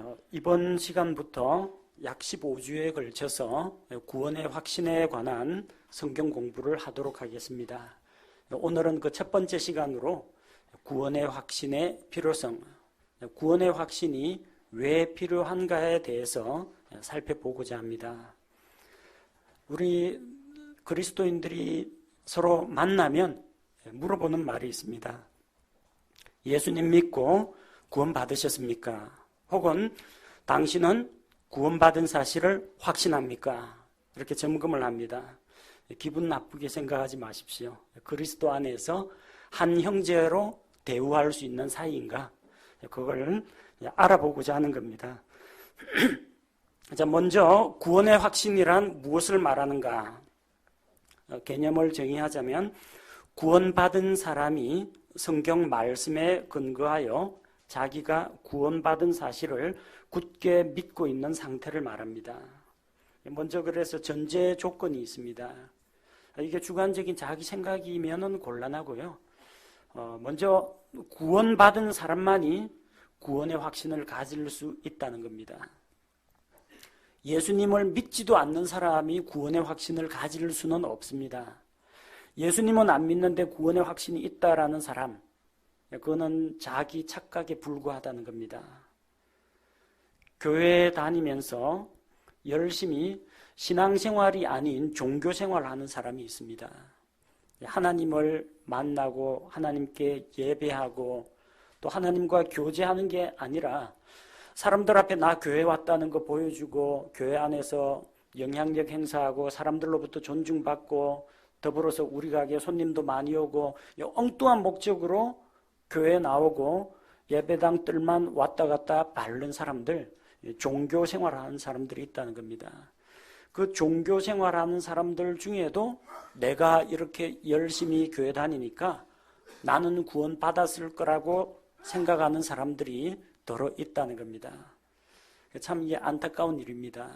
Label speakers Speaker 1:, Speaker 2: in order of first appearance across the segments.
Speaker 1: 어, 이번 시간부터 약 15주에 걸쳐서 구원의 확신에 관한 성경 공부를 하도록 하겠습니다. 오늘은 그 첫 번째 시간으로 구원의 확신의 필요성, 구원의 확신이 왜 필요한가에 대해서 살펴보고자 합니다. 우리 그리스도인들이 서로 만나면 물어보는 말이 있습니다. 예수님 믿고 구원 받으셨습니까? 혹은 당신은 구원받은 사실을 확신합니까? 이렇게 점검을 합니다. 기분 나쁘게 생각하지 마십시오. 그리스도 안에서 한 형제로 대우할 수 있는 사이인가? 그걸 알아보고자 하는 겁니다. 자, 먼저 구원의 확신이란 무엇을 말하는가? 개념을 정의하자면 구원받은 사람이 성경 말씀에 근거하여 자기가 구원받은 사실을 굳게 믿고 있는 상태를 말합니다. 먼저 그래서 전제 조건이 있습니다. 이게 주관적인 자기 생각이면은 곤란하고요. 어, 먼저 구원받은 사람만이 구원의 확신을 가질 수 있다는 겁니다. 예수님을 믿지도 않는 사람이 구원의 확신을 가질 수는 없습니다. 예수님은 안 믿는데 구원의 확신이 있다라는 사람, 그거는 자기 착각에 불과하다는 겁니다. 교회 다니면서 열심히 신앙생활이 아닌 종교생활을 하는 사람이 있습니다. 하나님을 만나고 하나님께 예배하고 또 하나님과 교제하는 게 아니라 사람들 앞에 나 교회 왔다는 거 보여주고 교회 안에서 영향력 행사하고 사람들로부터 존중받고 더불어서 우리 가게 손님도 많이 오고 엉뚱한 목적으로 교회 나오고 예배당 뜰만 왔다 갔다 바른 사람들 종교 생활하는 사람들이 있다는 겁니다. 그 종교 생활하는 사람들 중에도 내가 이렇게 열심히 교회 다니니까 나는 구원 받았을 거라고 생각하는 사람들이 더러 있다는 겁니다. 참 이게 안타까운 일입니다.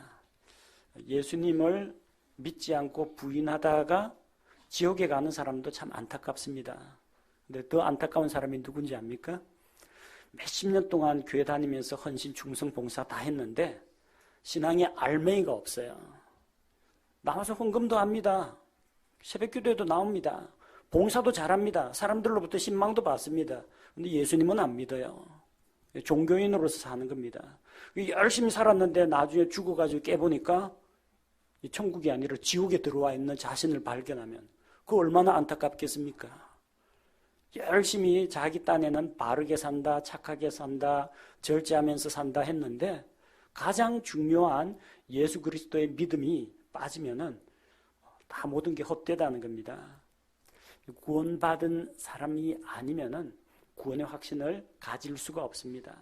Speaker 1: 예수님을 믿지 않고 부인하다가 지옥에 가는 사람도 참 안타깝습니다. 근데 더 안타까운 사람이 누군지 압니까? 몇십 년 동안 교회 다니면서 헌신, 충성, 봉사 다 했는데 신앙에 알맹이가 없어요. 나와서 헌금도 합니다. 새벽 기도에도 나옵니다. 봉사도 잘합니다. 사람들로부터 신망도 받습니다. 근데 예수님은 안 믿어요. 종교인으로서 사는 겁니다. 열심히 살았는데 나중에 죽어가지고 깨보니까 천국이 아니라 지옥에 들어와 있는 자신을 발견하면 그 얼마나 안타깝겠습니까? 열심히 자기 딴에는 바르게 산다, 착하게 산다, 절제하면서 산다 했는데 가장 중요한 예수 그리스도의 믿음이 빠지면은 다 모든 게 헛되다는 겁니다. 구원받은 사람이 아니면은 구원의 확신을 가질 수가 없습니다.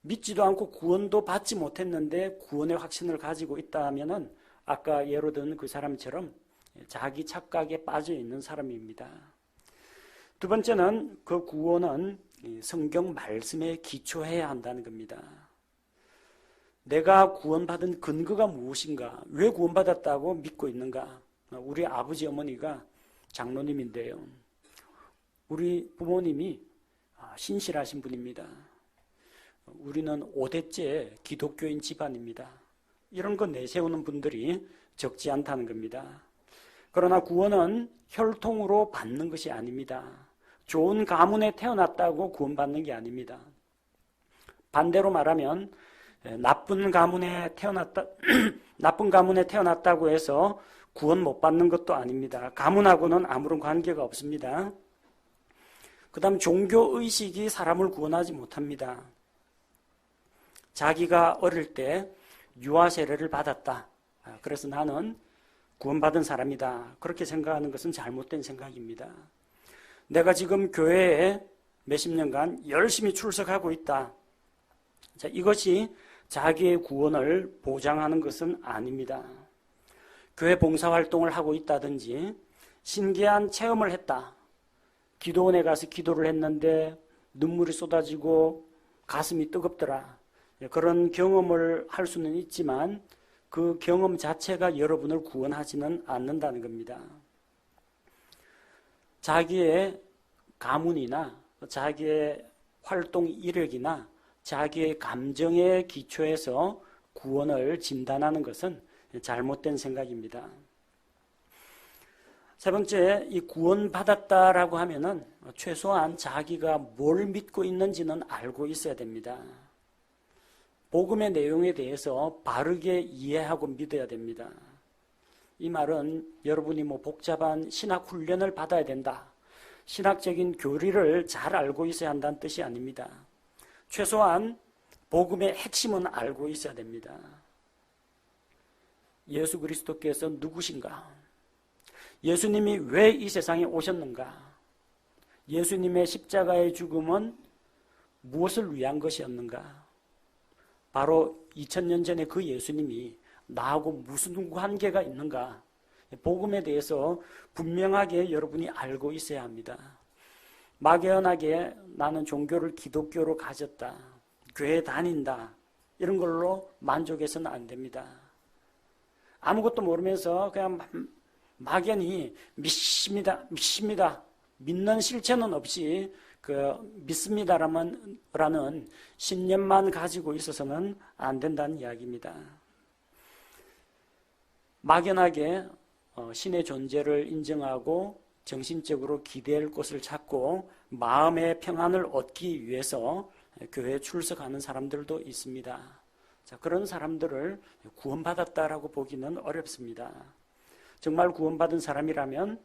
Speaker 1: 믿지도 않고 구원도 받지 못했는데 구원의 확신을 가지고 있다 하면은 아까 예로 든 그 사람처럼 자기 착각에 빠져 있는 사람입니다. 두 번째는 그 구원은 성경 말씀에 기초해야 한다는 겁니다. 내가 구원받은 근거가 무엇인가? 왜 구원받았다고 믿고 있는가? 우리 아버지 어머니가 장로님인데요. 우리 부모님이 신실하신 분입니다. 우리는 5대째 기독교인 집안입니다. 이런 거 내세우는 분들이 적지 않다는 겁니다. 그러나 구원은 혈통으로 받는 것이 아닙니다. 좋은 가문에 태어났다고 구원받는 게 아닙니다. 반대로 말하면 나쁜 가문에 태어났다 나쁜 가문에 태어났다고 해서 구원 못 받는 것도 아닙니다. 가문하고는 아무런 관계가 없습니다. 그다음 종교 의식이 사람을 구원하지 못합니다. 자기가 어릴 때 유아 세례를 받았다. 아, 그래서 나는 구원받은 사람이다. 그렇게 생각하는 것은 잘못된 생각입니다. 내가 지금 교회에 몇십 년간 열심히 출석하고 있다. 자, 이것이 자기의 구원을 보장하는 것은 아닙니다. 교회 봉사활동을 하고 있다든지 신기한 체험을 했다. 기도원에 가서 기도를 했는데 눈물이 쏟아지고 가슴이 뜨겁더라. 그런 경험을 할 수는 있지만 그 경험 자체가 여러분을 구원하지는 않는다는 겁니다. 자기의 가문이나 자기의 활동 이력이나 자기의 감정의 기초에서 구원을 진단하는 것은 잘못된 생각입니다. 세 번째, 이 구원받았다라고 하면은 최소한 자기가 뭘 믿고 있는지는 알고 있어야 됩니다. 복음의 내용에 대해서 바르게 이해하고 믿어야 됩니다. 이 말은 여러분이 뭐 복잡한 신학 훈련을 받아야 된다. 신학적인 교리를 잘 알고 있어야 한다는 뜻이 아닙니다. 최소한 복음의 핵심은 알고 있어야 됩니다. 예수 그리스도께서 누구신가? 예수님이 왜 이 세상에 오셨는가? 예수님의 십자가의 죽음은 무엇을 위한 것이었는가? 바로 2000년 전에 그 예수님이 나하고 무슨 관계가 있는가? 복음에 대해서 분명하게 여러분이 알고 있어야 합니다. 막연하게 나는 종교를 기독교로 가졌다. 교회 다닌다. 이런 걸로 만족해서는 안 됩니다. 아무것도 모르면서 그냥 막연히 믿습니다. 믿습니다. 믿는 실체는 없이 그 믿습니다라는 라는 신념만 가지고 있어서는 안 된다는 이야기입니다. 막연하게 어, 신의 존재를 인정하고 정신적으로 기댈 곳을 찾고 마음의 평안을 얻기 위해서 교회에 출석하는 사람들도 있습니다. 자, 그런 사람들을 구원받았다라고 보기는 어렵습니다. 정말 구원받은 사람이라면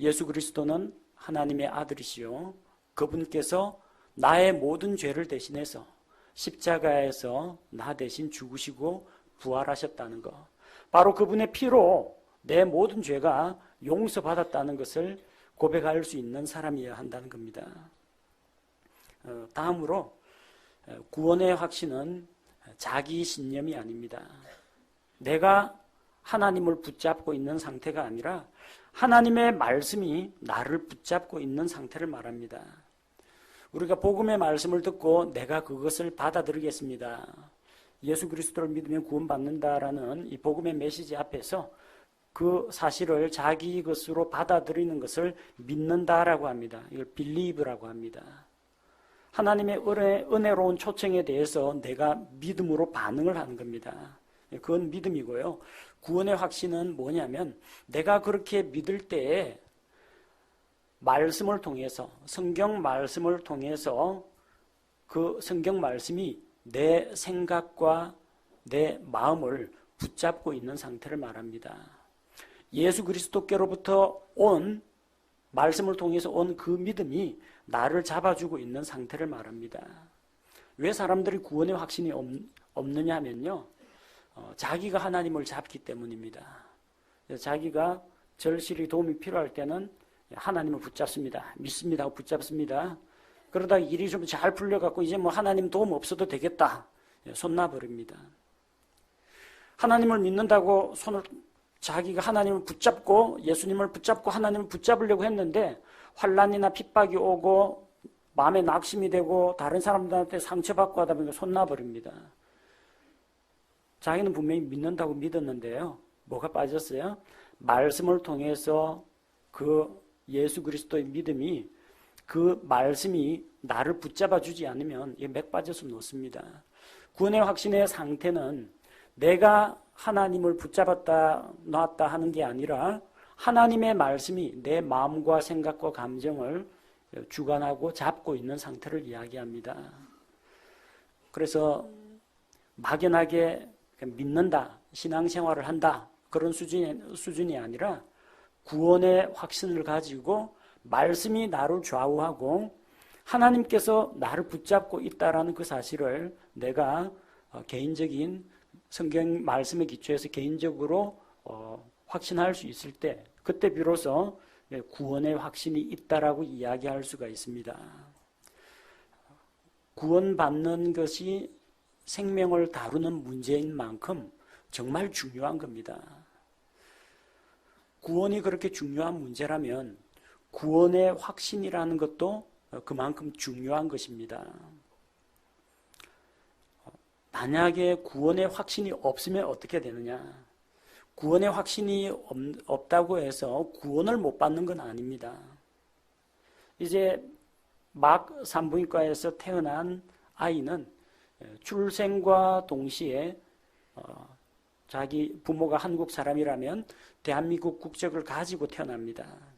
Speaker 1: 예수 그리스도는 하나님의 아들이시요. 그분께서 나의 모든 죄를 대신해서 십자가에서 나 대신 죽으시고 부활하셨다는 것. 바로 그분의 피로 내 모든 죄가 용서받았다는 것을 고백할 수 있는 사람이어야 한다는 겁니다. 어, 다음으로 어, 구원의 확신은 자기 신념이 아닙니다. 내가 하나님을 붙잡고 있는 상태가 아니라 하나님의 말씀이 나를 붙잡고 있는 상태를 말합니다. 우리가 복음의 말씀을 듣고 내가 그것을 받아들이겠습니다. 예수 그리스도를 믿으면 구원받는다라는 이 복음의 메시지 앞에서 그 사실을 자기 것으로 받아들이는 것을 믿는다라고 합니다. 이걸 빌리브라고 합니다. 하나님의 은혜, 은혜로운 초청에 대해서 내가 믿음으로 반응을 하는 겁니다. 그건 믿음이고요. 구원의 확신은 뭐냐면 내가 그렇게 믿을 때에 말씀을 통해서 성경 말씀을 통해서 그 성경 말씀이 내 생각과 내 마음을 붙잡고 있는 상태를 말합니다. 예수 그리스도께로부터 온 말씀을 통해서 온 그 믿음이 나를 잡아주고 있는 상태를 말합니다. 왜 사람들이 구원의 확신이 없느냐 하면요. 어, 자기가 하나님을 잡기 때문입니다. 자기가 절실히 도움이 필요할 때는 하나님을 붙잡습니다. 믿습니다. 붙잡습니다. 그러다 일이 좀 잘 풀려갖고 이제 뭐 하나님 도움 없어도 되겠다. 손 놔버립니다. 하나님을 믿는다고 손을 자기가 하나님을 붙잡고 예수님을 붙잡고 하나님을 붙잡으려고 했는데 환란이나 핍박이 오고 마음에 낙심이 되고 다른 사람들한테 상처받고 하다 보니까 손 놔버립니다. 자기는 분명히 믿는다고 믿었는데요. 뭐가 빠졌어요? 말씀을 통해서 그 예수 그리스도의 믿음이 그 말씀이 나를 붙잡아 주지 않으면 맥 빠져서 놓습니다. 구원의 확신의 상태는 내가 하나님을 붙잡았다 놨다 하는 게 아니라 하나님의 말씀이 내 마음과 생각과 감정을 주관하고 잡고 있는 상태를 이야기합니다. 그래서 막연하게 믿는다, 신앙생활을 한다 그런 수준이, 수준이 아니라 구원의 확신을 가지고 말씀이 나를 좌우하고 하나님께서 나를 붙잡고 있다라는 그 사실을 내가 어, 개인적인 성경 말씀의 기초에서 개인적으로 어, 확신할 수 있을 때 그때 비로소 예, 구원의 확신이 있다라고 이야기할 수가 있습니다. 구원받는 것이 생명을 다루는 문제인 만큼 정말 중요한 겁니다. 구원이 그렇게 중요한 문제라면 구원의 확신이라는 것도 그만큼 중요한 것입니다. 만약에 구원의 확신이 없으면 어떻게 되느냐? 구원의 확신이 없다고 해서 구원을 못 받는 건 아닙니다. 이제 막 산부인과에서 태어난 아이는 출생과 동시에 어, 자기 부모가 한국 사람이라면 대한민국 국적을 가지고 태어납니다.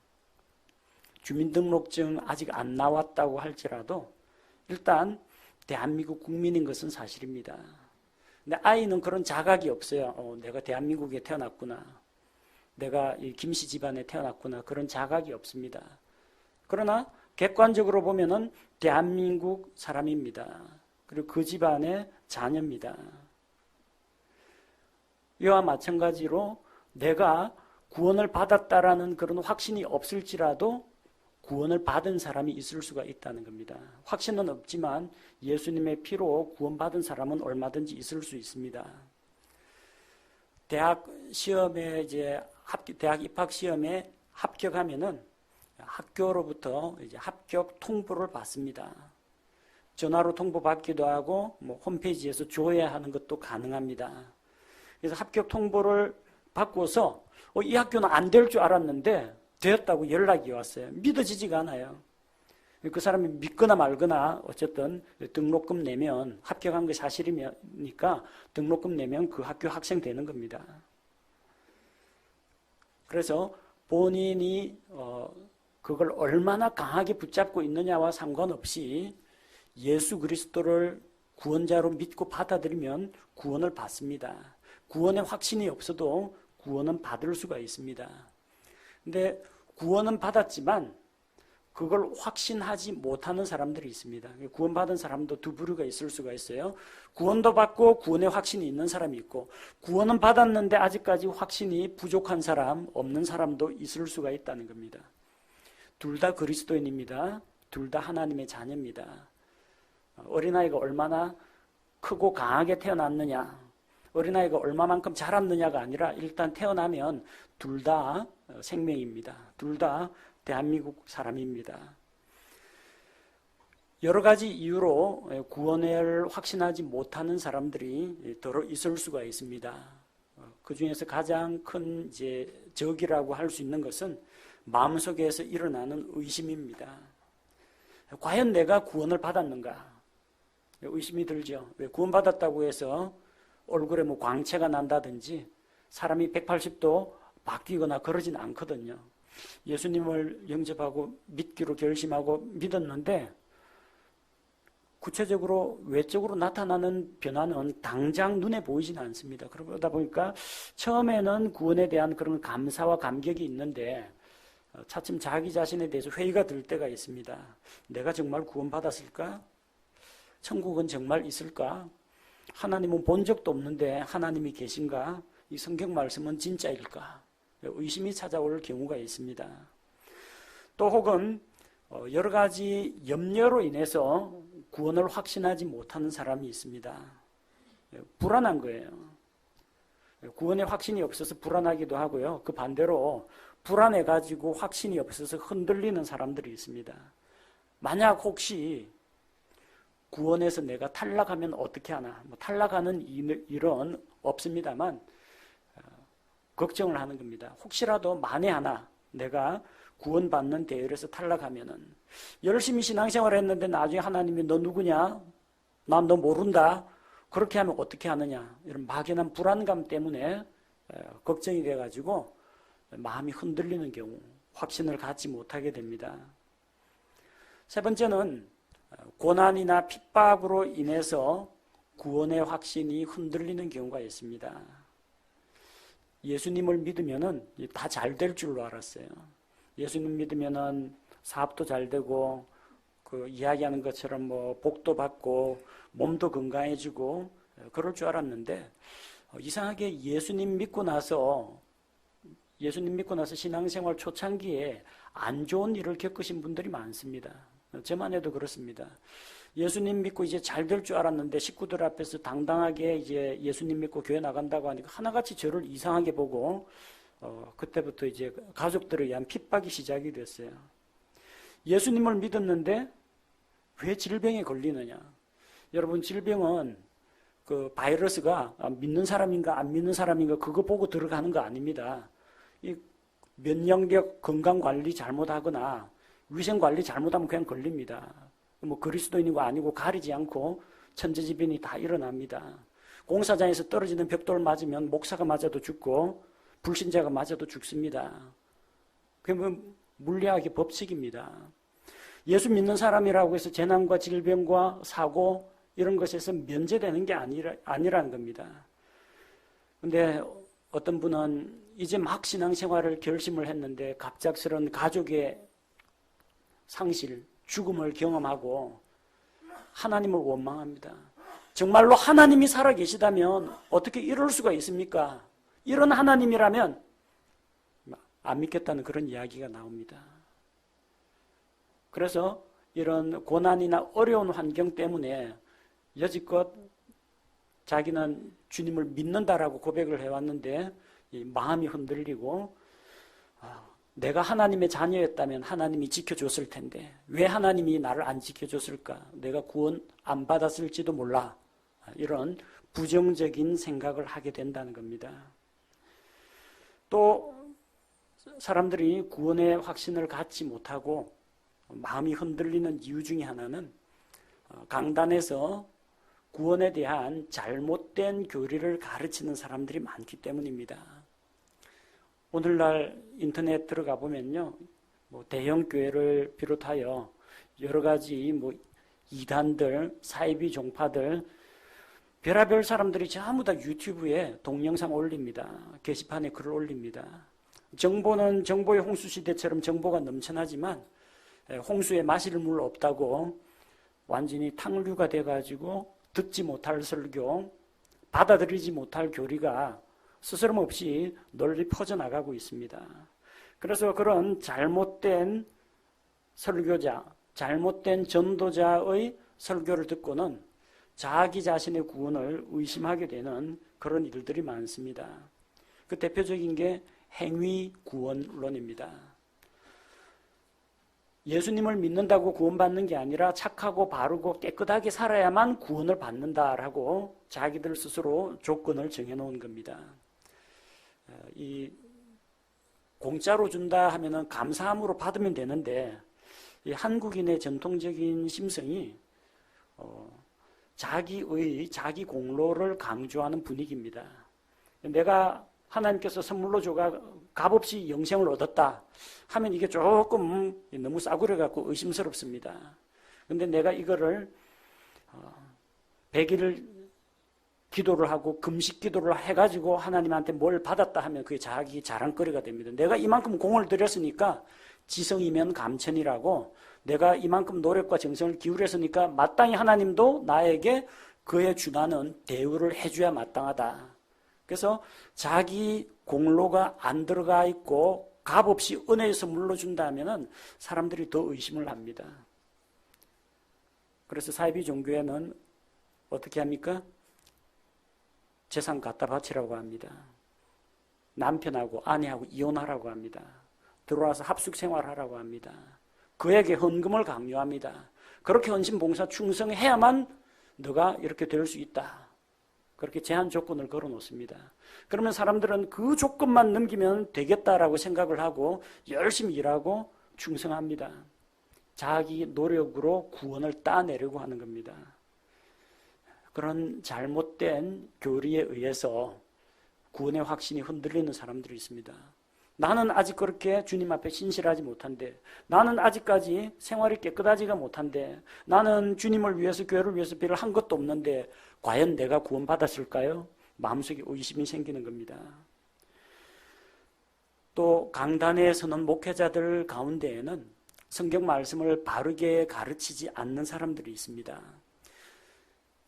Speaker 1: 주민등록증 아직 안 나왔다고 할지라도 일단 대한민국 국민인 것은 사실입니다. 근데 아이는 그런 자각이 없어요. 어, 내가 대한민국에 태어났구나. 내가 이 김씨 집안에 태어났구나. 그런 자각이 없습니다. 그러나 객관적으로 보면은 대한민국 사람입니다. 그리고 그 집안의 자녀입니다. 이와 마찬가지로 내가 구원을 받았다라는 그런 확신이 없을지라도 구원을 받은 사람이 있을 수가 있다는 겁니다. 확신은 없지만 예수님의 피로 구원받은 사람은 얼마든지 있을 수 있습니다. 대학 시험에 이제 합, 대학 입학 시험에 합격하면은 학교로부터 이제 합격 통보를 받습니다. 전화로 통보 받기도 하고 뭐 홈페이지에서 조회하는 것도 가능합니다. 그래서 합격 통보를 받고서 어, 이 학교는 안 될 줄 알았는데 되었다고 연락이 왔어요. 믿어지지가 않아요. 그 사람이 믿거나 말거나 어쨌든 등록금 내면 합격한 게 사실이니까 등록금 내면 그 학교 학생 되는 겁니다. 그래서 본인이 어 그걸 얼마나 강하게 붙잡고 있느냐와 상관없이 예수 그리스도를 구원자로 믿고 받아들이면 구원을 받습니다. 구원의 확신이 없어도 구원은 받을 수가 있습니다. 근데 구원은 받았지만 그걸 확신하지 못하는 사람들이 있습니다. 구원받은 사람도 두 부류가 있을 수가 있어요. 구원도 받고 구원의 확신이 있는 사람이 있고, 구원은 받았는데 아직까지 확신이 부족한 사람, 없는 사람도 있을 수가 있다는 겁니다. 둘 다 그리스도인입니다. 둘 다 하나님의 자녀입니다. 어린아이가 얼마나 크고 강하게 태어났느냐, 어린아이가 얼마만큼 자랐느냐가 아니라 일단 태어나면 둘 다 생명입니다. 둘 다 대한민국 사람입니다. 여러 가지 이유로 구원을 확신하지 못하는 사람들이 더러 있을 수가 있습니다. 그 중에서 가장 큰 이제 적이라고 할 수 있는 것은 마음속에서 일어나는 의심입니다. 과연 내가 구원을 받았는가? 의심이 들죠. 왜 구원받았다고 해서 얼굴에 뭐 광채가 난다든지 사람이 180도 바뀌거나 그러진 않거든요. 예수님을 영접하고 믿기로 결심하고 믿었는데 구체적으로 외적으로 나타나는 변화는 당장 눈에 보이지는 않습니다. 그러다 보니까 처음에는 구원에 대한 그런 감사와 감격이 있는데 어, 차츰 자기 자신에 대해서 회의가 들 때가 있습니다. 내가 정말 구원받았을까? 천국은 정말 있을까? 하나님은 본 적도 없는데 하나님이 계신가? 이 성경 말씀은 진짜일까? 의심이 찾아올 경우가 있습니다. 또 혹은 어, 여러 가지 염려로 인해서 구원을 확신하지 못하는 사람이 있습니다. 불안한 거예요. 구원에 확신이 없어서 불안하기도 하고요. 그 반대로 불안해가지고 확신이 없어서 흔들리는 사람들이 있습니다. 만약 혹시 구원에서 내가 탈락하면 어떻게 하나? 뭐 탈락하는 일은 없습니다만 어, 걱정을 하는 겁니다. 혹시라도 만에 하나 내가 구원받는 대열에서 탈락하면은 열심히 신앙생활 했는데 나중에 하나님이 너 누구냐? 난 너 모른다. 그렇게 하면 어떻게 하느냐? 이런 막연한 불안감 때문에 어, 걱정이 돼가지고 마음이 흔들리는 경우 확신을 갖지 못하게 됩니다. 세 번째는 고난이나 핍박으로 인해서 구원의 확신이 흔들리는 경우가 있습니다. 예수님을 믿으면은 다 잘 될 줄로 알았어요. 예수님 믿으면은 사업도 잘 되고 그 이야기하는 것처럼 뭐 복도 받고 몸도 건강해지고 그럴 줄 알았는데 어, 이상하게 예수님 믿고 나서 예수님 믿고 나서 신앙생활 초창기에 안 좋은 일을 겪으신 분들이 많습니다. 저만 해도 그렇습니다. 예수님 믿고 이제 잘 될 줄 알았는데 식구들 앞에서 당당하게 이제 예수님 믿고 교회 나간다고 하니까 하나같이 저를 이상하게 보고 어, 그때부터 이제 가족들에 의한 핍박이 시작이 됐어요. 예수님을 믿었는데 왜 질병에 걸리느냐? 여러분 질병은 그 바이러스가 믿는 사람인가 안 믿는 사람인가 그거 보고 들어가는 거 아닙니다. 이 면역력 건강 관리 잘못하거나 위생 관리 잘못하면 그냥 걸립니다. 뭐 그리스도인이고 아니고 가리지 않고 천재지변이 다 일어납니다. 공사장에서 떨어지는 벽돌 맞으면 목사가 맞아도 죽고 불신자가 맞아도 죽습니다. 그게 뭐 물리학의 법칙입니다. 예수 믿는 사람이라고 해서 재난과 질병과 사고 이런 것에서 면제되는 게 아니라, 아니라는 겁니다. 근데 어떤 분은 이제 막 신앙생활을 결심을 했는데 갑작스런 가족의 상실, 죽음을 경험하고 하나님을 원망합니다. 정말로 하나님이 살아 계시다면 어떻게 이럴 수가 있습니까? 이런 하나님이라면 안 믿겠다는 그런 이야기가 나옵니다. 그래서 이런 고난이나 어려운 환경 때문에 여지껏 자기는 주님을 믿는다라고 고백을 해왔는데 마음이 흔들리고 아, 내가 하나님의 자녀였다면 하나님이 지켜줬을 텐데 왜 하나님이 나를 안 지켜줬을까? 내가 구원 안 받았을지도 몰라. 이런 부정적인 생각을 하게 된다는 겁니다. 또 사람들이 구원의 확신을 갖지 못하고 마음이 흔들리는 이유 중에 하나는 어, 강단에서 구원에 대한 잘못된 교리를 가르치는 사람들이 많기 때문입니다. 오늘날 인터넷 들어가 보면요, 뭐 대형 교회를 비롯하여 여러 가지 뭐 이단들, 사이비 종파들, 별하별 사람들이 전부 다 유튜브에 동영상 올립니다. 게시판에 글을 올립니다. 정보는 정보의 홍수 시대처럼 정보가 넘쳐나지만 홍수에 마실 물 없다고 완전히 탕류가 돼가지고 듣지 못할 설교, 받아들이지 못할 교리가 스스럼 없이 널리 퍼져나가고 있습니다. 그래서 그런 잘못된 설교자, 잘못된 전도자의 설교를 듣고는 자기 자신의 구원을 의심하게 되는 그런 일들이 많습니다. 그 대표적인 게 행위 구원론입니다. 예수님을 믿는다고 구원받는 게 아니라 착하고 바르고 깨끗하게 살아야만 구원을 받는다라고 자기들 스스로 조건을 정해놓은 겁니다. 어, 이 공짜로 준다 하면은 감사함으로 받으면 되는데 이 한국인의 전통적인 심성이 어, 자기의 자기 공로를 강조하는 분위기입니다. 내가 하나님께서 선물로 줘가 값없이 영생을 얻었다 하면 이게 조금 너무 싸구려 갖고 의심스럽습니다. 근데 내가 이거를 100일 어, 기도를 하고 금식 기도를 해가지고 하나님한테 뭘 받았다 하면 그게 자기 자랑거리가 됩니다. 내가 이만큼 공을 들였으니까 지성이면 감천이라고 내가 이만큼 노력과 정성을 기울였으니까 마땅히 하나님도 나에게 그에 준하는 대우를 해줘야 마땅하다. 그래서 자기 공로가 안 들어가 있고 값없이 은혜에서 물러준다면 사람들이 더 의심을 합니다. 그래서 사이비 종교에는 어떻게 합니까? 재산 갖다 바치라고 합니다. 남편하고 아내하고 이혼하라고 합니다. 들어와서 합숙 생활하라고 합니다. 그에게 헌금을 강요합니다. 그렇게 헌신 봉사 충성해야만 너가 이렇게 될 수 있다. 그렇게 제한 조건을 걸어 놓습니다. 그러면 사람들은 그 조건만 넘기면 되겠다라고 생각을 하고 열심히 일하고 충성합니다. 자기 노력으로 구원을 따내려고 하는 겁니다. 그런 잘못된 교리에 의해서 구원의 확신이 흔들리는 사람들이 있습니다. 나는 아직 그렇게 주님 앞에 신실하지 못한데, 나는 아직까지 생활이 깨끗하지가 못한데, 나는 주님을 위해서, 교회를 위해서 별을 한 것도 없는데, 과연 내가 구원받았을까요? 마음속에 의심이 생기는 겁니다. 또 강단에 서는 목회자들 가운데에는 성경 말씀을 바르게 가르치지 않는 사람들이 있습니다.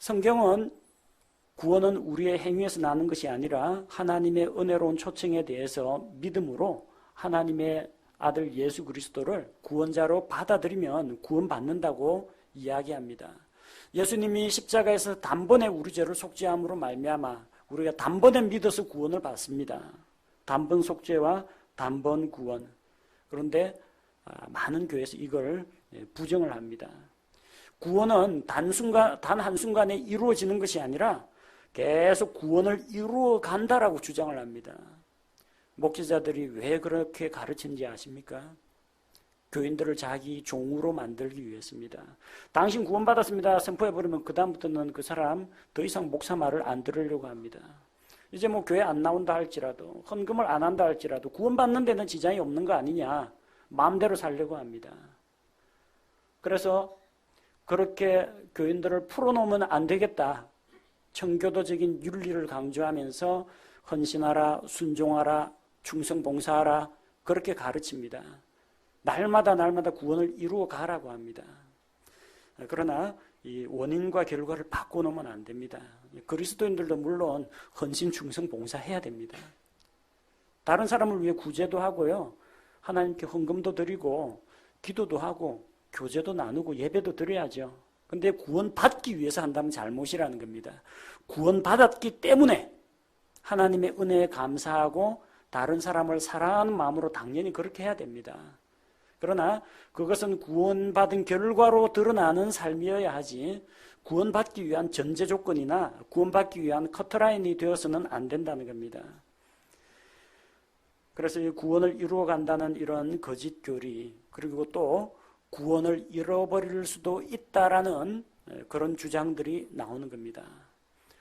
Speaker 1: 성경은 구원은 우리의 행위에서 나는 것이 아니라 하나님의 은혜로운 초청에 대해서 믿음으로 하나님의 아들 예수 그리스도를 구원자로 받아들이면 구원받는다고 이야기합니다. 예수님이 십자가에서 단번에 우리 죄를 속죄함으로 말미암아 우리가 단번에 믿어서 구원을 받습니다. 단번 속죄와 단번 구원. 그런데 아, 많은 교회에서 이걸 예, 부정을 합니다. 구원은 단순간, 단 한순간에 이루어지는 것이 아니라 계속 구원을 이루어 간다라고 주장을 합니다. 목회자들이 왜 그렇게 가르치는지 아십니까? 교인들을 자기 종으로 만들기 위해서입니다. 당신 구원받았습니다. 선포해버리면 그다음부터는 그 사람 더 이상 목사 말을 안 들으려고 합니다. 이제 뭐 교회 안 나온다 할지라도, 헌금을 안 한다 할지라도, 구원받는 데는 지장이 없는 거 아니냐. 마음대로 살려고 합니다. 그래서 그렇게 교인들을 풀어놓으면 안 되겠다. 청교도적인 윤리를 강조하면서 헌신하라, 순종하라, 충성봉사하라, 그렇게 가르칩니다. 날마다 날마다 구원을 이루어 가라고 합니다. 그러나 이 원인과 결과를 바꿔놓으면 안 됩니다. 그리스도인들도 물론 헌신, 충성, 봉사해야 됩니다. 다른 사람을 위해 구제도 하고요. 하나님께 헌금도 드리고 기도도 하고 교제도 나누고 예배도 드려야죠. 근데 구원 받기 위해서 한다면 잘못이라는 겁니다. 구원 받았기 때문에 하나님의 은혜에 감사하고 다른 사람을 사랑하는 마음으로 당연히 그렇게 해야 됩니다. 그러나 그것은 구원받은 결과로 드러나는 삶이어야 하지 구원받기 위한 전제 조건이나 구원받기 위한 커트라인이 되어서는 안 된다는 겁니다. 그래서 이 구원을 이루어 간다는 이런 거짓 교리 그리고 또 구원을 잃어버릴 수도 있다라는 그런 주장들이 나오는 겁니다.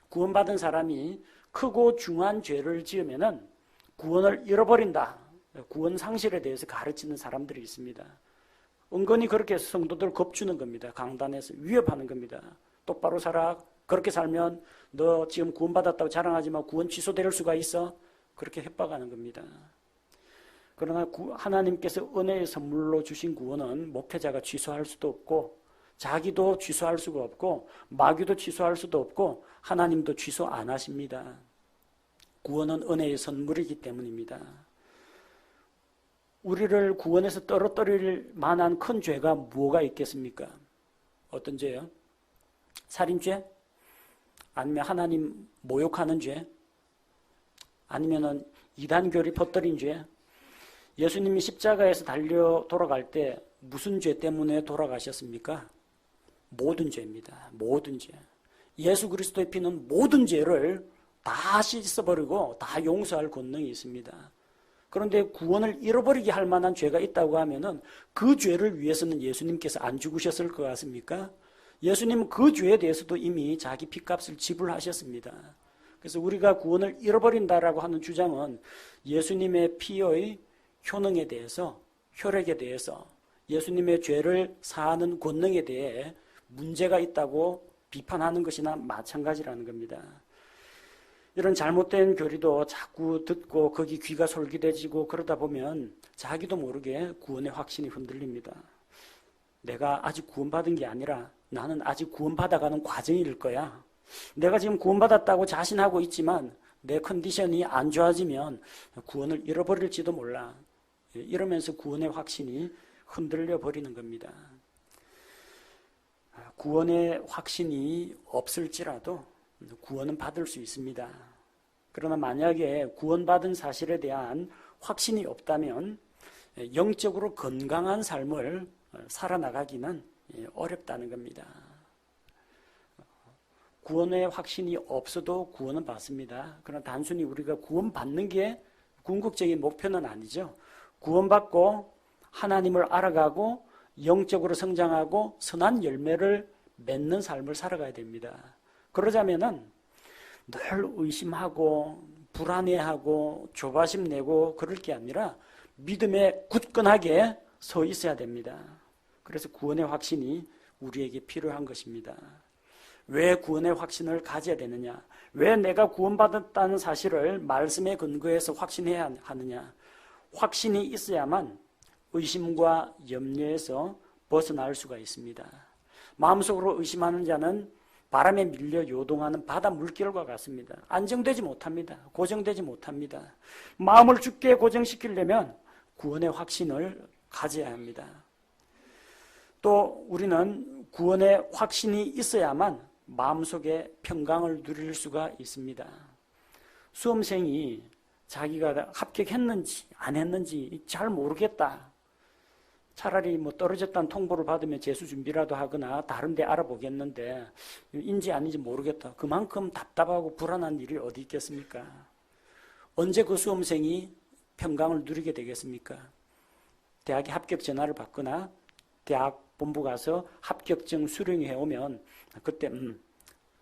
Speaker 1: 구원받은 사람이 크고 중한 죄를 지으면은 구원을 잃어버린다. 구원 상실에 대해서 가르치는 사람들이 있습니다. 은근히 그렇게 성도들 겁주는 겁니다. 강단에서 위협하는 겁니다. 똑바로 살아. 그렇게 살면 너 지금 구원받았다고 자랑하지만 구원 취소될 수가 있어. 그렇게 협박하는 겁니다. 그러나 하나님께서 은혜의 선물로 주신 구원은 목회자가 취소할 수도 없고 자기도 취소할 수가 없고 마귀도 취소할 수도 없고 하나님도 취소 안 하십니다. 구원은 은혜의 선물이기 때문입니다. 우리를 구원에서 떨어뜨릴 만한 큰 죄가 뭐가 있겠습니까? 어떤 죄요? 살인죄? 아니면 하나님 모욕하는 죄? 아니면은 이단 교리 퍼뜨린 죄? 예수님이 십자가에서 달려 돌아갈 때 무슨 죄 때문에 돌아가셨습니까? 모든 죄입니다. 모든 죄. 예수 그리스도의 피는 모든 죄를 다 씻어버리고 다 용서할 권능이 있습니다. 그런데 구원을 잃어버리게 할 만한 죄가 있다고 하면은 그 죄를 위해서는 예수님께서 안 죽으셨을 것 같습니까? 예수님은 그 죄에 대해서도 이미 자기 피값을 지불하셨습니다. 그래서 우리가 구원을 잃어버린다라고 하는 주장은 예수님의 피의 효능에 대해서, 혈액에 대해서, 예수님의 죄를 사하는 권능에 대해 문제가 있다고 비판하는 것이나 마찬가지라는 겁니다. 이런 잘못된 교리도 자꾸 듣고 거기 귀가 솔깃해지고 그러다 보면 자기도 모르게 구원의 확신이 흔들립니다. 내가 아직 구원받은 게 아니라 나는 아직 구원받아가는 과정일 거야. 내가 지금 구원받았다고 자신하고 있지만 내 컨디션이 안 좋아지면 구원을 잃어버릴지도 몰라. 이러면서 구원의 확신이 흔들려 버리는 겁니다. 구원의 확신이 없을지라도 구원은 받을 수 있습니다. 그러나 만약에 구원받은 사실에 대한 확신이 없다면 영적으로 건강한 삶을 살아나가기는 어렵다는 겁니다. 구원의 확신이 없어도 구원은 받습니다. 그러나 단순히 우리가 구원받는 게 궁극적인 목표는 아니죠. 구원받고 하나님을 알아가고 영적으로 성장하고 선한 열매를 맺는 삶을 살아가야 됩니다. 그러자면은 늘 의심하고 불안해하고 조바심 내고 그럴 게 아니라 믿음에 굳건하게 서 있어야 됩니다. 그래서 구원의 확신이 우리에게 필요한 것입니다. 왜 구원의 확신을 가져야 되느냐? 왜 내가 구원받았다는 사실을 말씀에 근거해서 확신해야 하느냐? 확신이 있어야만 의심과 염려에서 벗어날 수가 있습니다. 마음속으로 의심하는 자는 바람에 밀려 요동하는 바다 물결과 같습니다. 안정되지 못합니다. 고정되지 못합니다. 마음을 죽게 고정시키려면 구원의 확신을 가져야 합니다. 또 우리는 구원의 확신이 있어야만 마음속에 평강을 누릴 수가 있습니다. 수험생이 자기가 합격했는지 안 했는지 잘 모르겠다. 차라리 뭐 떨어졌다는 통보를 받으면 재수 준비라도 하거나 다른 데 알아보겠는데 인지 아닌지 모르겠다. 그만큼 답답하고 불안한 일이 어디 있겠습니까? 언제 그 수험생이 평강을 누리게 되겠습니까? 대학에 합격 전화를 받거나 대학 본부 가서 합격증 수령해 오면 그때 음,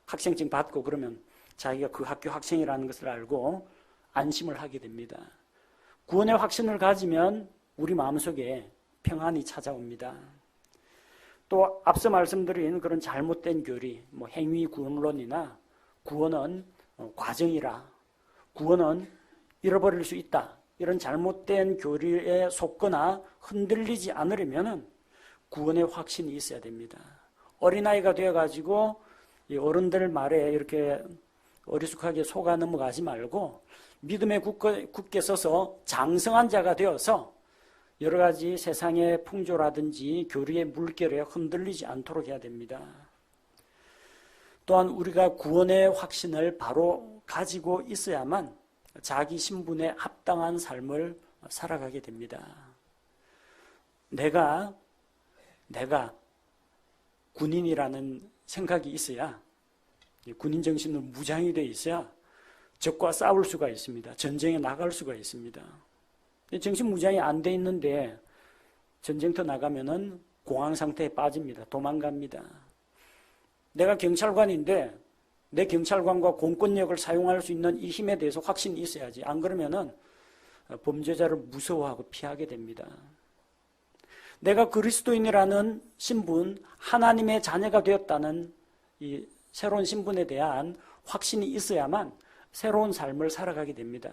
Speaker 1: 학생증 받고 그러면 자기가 그 학교 학생이라는 것을 알고 안심을 하게 됩니다. 구원의 확신을 가지면 우리 마음속에 평안이 찾아옵니다. 또 앞서 말씀드린 그런 잘못된 교리, 뭐 행위 구원론이나 구원은 어, 과정이라, 구원은 잃어버릴 수 있다. 이런 잘못된 교리에 속거나 흔들리지 않으려면 구원의 확신이 있어야 됩니다. 어린아이가 되어가지고 어른들 말에 이렇게 어리숙하게 속아 넘어가지 말고 믿음에 굳게 서서 장성한 자가 되어서 여러 가지 세상의 풍조라든지 교리의 물결에 흔들리지 않도록 해야 됩니다. 또한 우리가 구원의 확신을 바로 가지고 있어야만 자기 신분에 합당한 삶을 살아가게 됩니다. 내가, 내가 군인이라는 생각이 있어야, 군인 정신은 무장이 되어 있어야 적과 싸울 수가 있습니다. 전쟁에 나갈 수가 있습니다. 정신 무장이 안 돼 있는데 전쟁터 나가면은 공황 상태에 빠집니다. 도망갑니다. 내가 경찰관인데 내 경찰관과 공권력을 사용할 수 있는 이 힘에 대해서 확신이 있어야지. 안 그러면은 범죄자를 무서워하고 피하게 됩니다. 내가 그리스도인이라는 신분, 하나님의 자녀가 되었다는 이 새로운 신분에 대한 확신이 있어야만 새로운 삶을 살아가게 됩니다.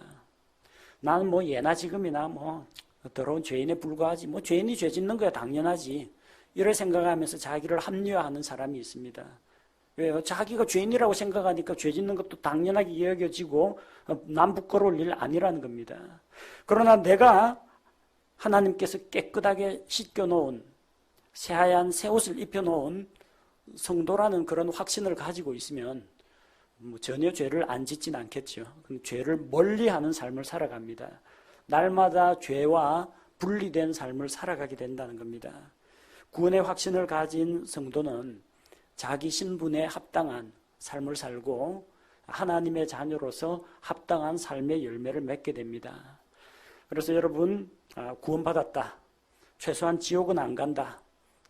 Speaker 1: 나는 뭐 예나 지금이나 뭐 더러운 죄인에 불과하지. 뭐 죄인이 죄 짓는 거야 당연하지. 이런 생각하면서 자기를 합리화하는 사람이 있습니다. 왜요? 자기가 죄인이라고 생각하니까 죄 짓는 것도 당연하게 여겨지고 어, 남 부끄러울 일 아니라는 겁니다. 그러나 내가 하나님께서 깨끗하게 씻겨놓은 새하얀 새 옷을 입혀놓은 성도라는 그런 확신을 가지고 있으면 뭐 전혀 죄를 안 짓진 않겠죠. 죄를 멀리하는 삶을 살아갑니다. 날마다 죄와 분리된 삶을 살아가게 된다는 겁니다. 구원의 확신을 가진 성도는 자기 신분에 합당한 삶을 살고 하나님의 자녀로서 합당한 삶의 열매를 맺게 됩니다. 그래서 여러분 아, 구원받았다. 최소한 지옥은 안 간다.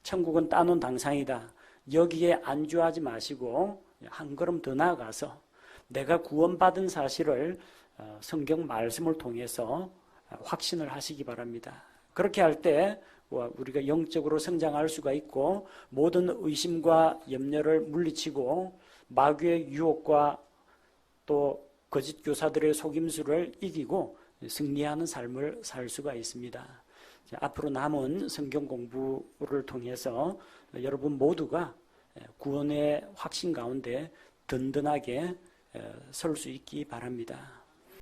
Speaker 1: 천국은 따놓은 당상이다. 여기에 안주하지 마시고 한 걸음 더 나아가서 내가 구원받은 사실을 어, 성경 말씀을 통해서 확신을 하시기 바랍니다. 그렇게 할 때 우리가 영적으로 성장할 수가 있고 모든 의심과 염려를 물리치고 마귀의 유혹과 또 거짓 교사들의 속임수를 이기고 승리하는 삶을 살 수가 있습니다. 앞으로 남은 성경 공부를 통해서 여러분 모두가 구원의 확신 가운데 든든하게 설 수 있기 바랍니다.